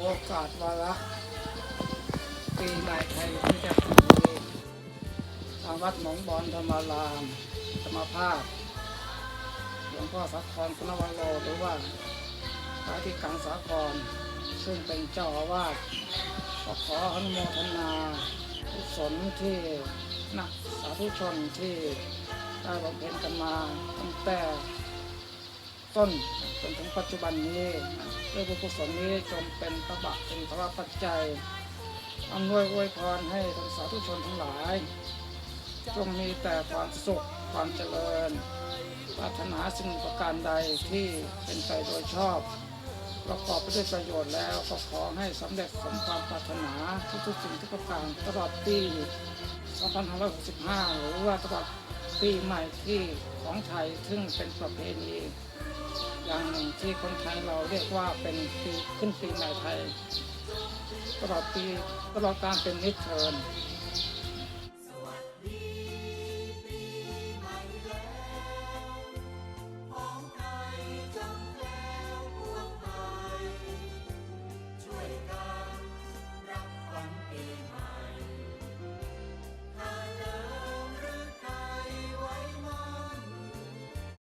โกาสวาระปีใหม่ไทยที่จะถึงนี้ทางวัดหนองบอนธรรมาราม ธรรมภาพหลวงพ่อสักครคุณวันโลหรือว่าพระที่กังสาครซึ่งเป็นเจ้าอาวาสก็ขออนุโมทนากุศลที่นักสาธุชนที่ได้บำเพ็ญกันมาตั้งแต่ ต้นจนถึงปัจจุบันนี้ด้วยบุญกุศลนี้จนเป็นตบะเป็นพระปัจจัยอำนวยอวยพรให้ท่านสาธุชนทั้งหลาย จงมีแต่ความสุขความเจริญปรารถนาสิ่งประการใดที่เป็นไปโดยชอบ ประกอบไปด้วยประโยชน์แล้วก็ขอให้สำเร็จสมความปรารถนาทุกๆสิ่งทุกประการตลอดปี 2565 หรือว่าตลอดปีใหม่ที่ของไทย ซึ่งเป็นประเพณีอย่างหนึ่งที่คนไทยเราเรียกว่าเป็นปีขึ้นปีใหม่ไทย ตลอดปีตลอดการเป็นนิทเทิร์น